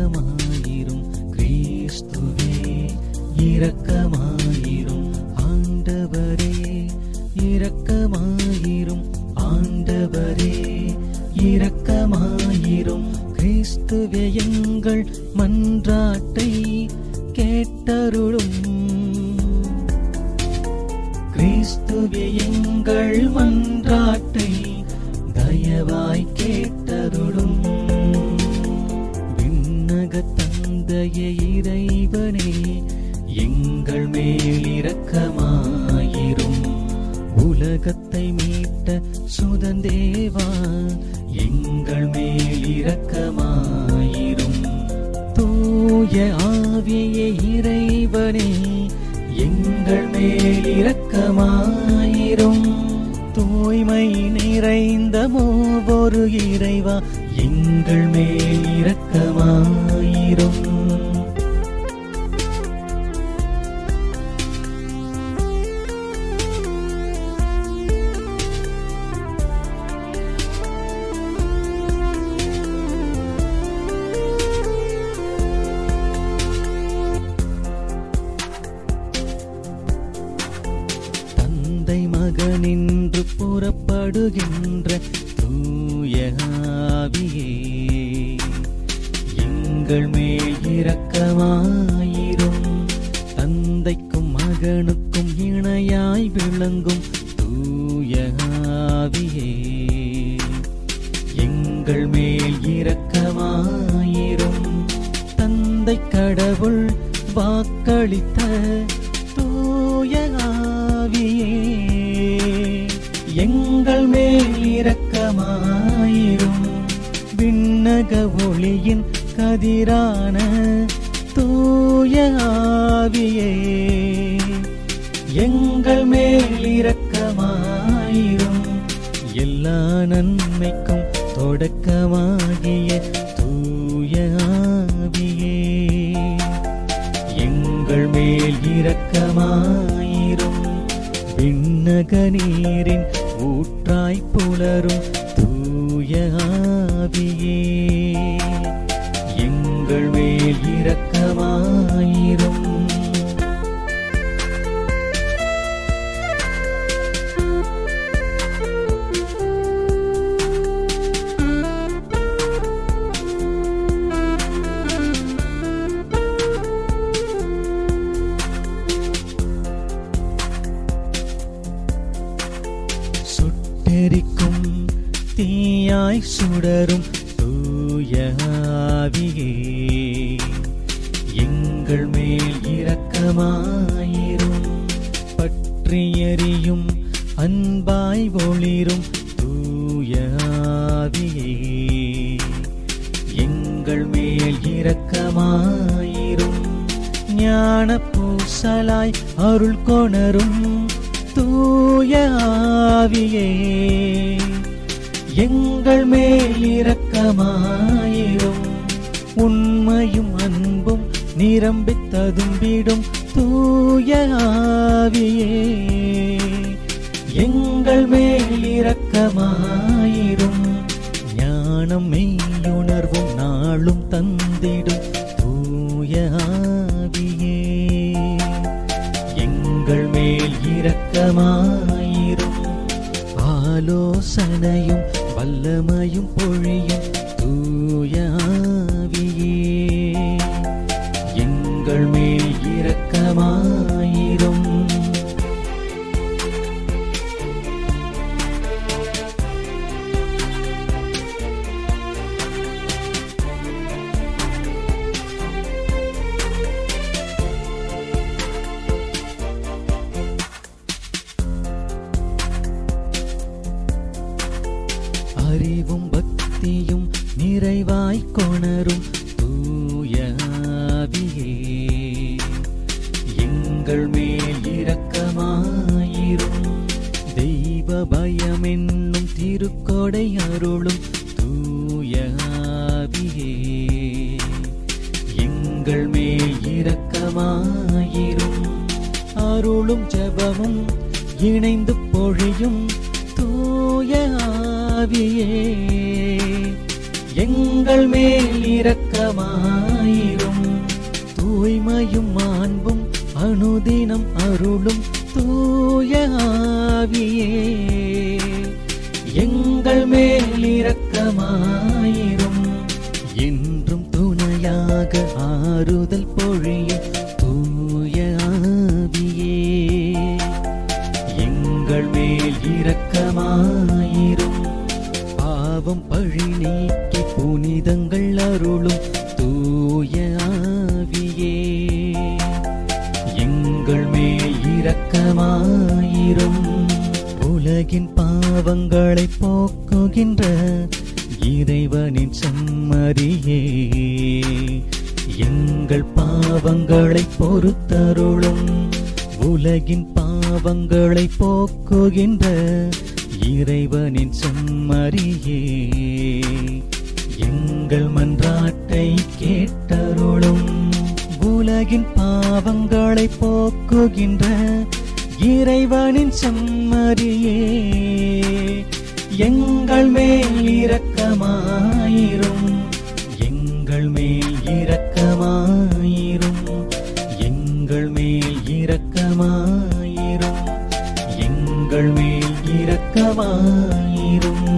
இரக்கமாயிரும் கிறிஸ்துவே இரக்கமாயிரும். ஆண்டவரே இரக்கமாயிரும். ஆண்டவரே இரக்கமாயிரும். கிறிஸ்துவே எங்கள் மன்றாட்டை கேட்டருளும். கிறிஸ்துவே எங்கள் மன்றாட்டை தயவாய் கேட்டு இரக்கமாயிரும். தூய ஆவியே இறைவனே எங்கள் மேல் இரக்கமாயிரும். தூய்மை நிறைந்த மூவொரு இறைவா எங்கள் மேல் இரக்கமாயிரும். நின்று புறப்படுகின்ற தூய ஆவியே எங்கள் மேல் இரக்கமாயிரும். தந்தைக்கும் மகனுக்கும் இணையாய் விளங்கும் தூய ஆவியே எங்கள் மேல் இரக்கமாயிரும். தந்தை கடவுள் வாக்களித்த உலக ஒளியின் கதிரான தூய ஆவியே எங்கள் மேல் இரக்கமாயிரும். எல்லா நன்மைக்கும் தொடக்கமாகிய தூய ஆவியே எங்கள் மேல் இரக்கமாயிரும். விண்ணக நீரின் ஊற்றாய் புலரும் தூய ஆவியே. எங்கள் மேல் இரக்கமாயிரும். சுட்டெரிக்கும் தீயாய் சுடரும் தூயாவியே இரக்கமாயிரும் பற்றியறியும் அன்பாய் ஒளிரும் தூயாவியே எங்கள் மேல் இரக்கமாயிரும். ஞான பூசலாய் அருள் கொணரும் தூயாவியே எங்கள் மேல் இரக்கமாயிரும். உண்மையும் அன்பும் நிரம்பித் ததும்பிடும் தூய ஆவியே எங்கள் மேல் இரக்கமாயிரும். ஞானம் மெய்யுணர்வும் நாளும் தந்திடும். தூய ஆவியே எங்கள் மேல் இரக்கமாயிரும். ஆலோசனையும் வல்லமையும் பொழியும். தூய உணரும் தூயாவியே. எங்கள் மேல் இரக்கமாயிரும் தெய்வ பயம் என்னும் திருக்கொடை அருளும் தூயாவியே. எங்கள் மேல் இரக்கமாயிரும் அருளும் ஜபமும் இணைந்து பொழியும் தூயாவியே. எங்கள் மேல் இரக்கமாயிரும். தூய்மையும் மாண்பும் அனுதினம் அருளும் தூய ஆவியே. எங்கள் மேல் இரக்கமாயிரும். என்றும் துணையாக ஆறுதல் பொழிய புனிதங்கள் அருளும் தூய ஆவியே. எங்கள் மேல் இரக்கமாயிரும். உலகின் பாவங்களை போக்குகின்ற இறைவனின் செம்மறியே. எங்கள் பாவங்களை பொறுத்தருளும். உலகின் பாவங்களை போக்குகின்ற இறைவனின் செம்மறியே. உலகின் பாவங்களை போக்குகின்ற இறைவனின் செம்மறியே எங்கள் மேல் இரக்கமாயிரும். எங்கள் மேல் இரக்கமாயிரும். எங்கள் மேல் இரக்கமாயிரும். எங்கள் மேல் இரக்கமாயிரும்.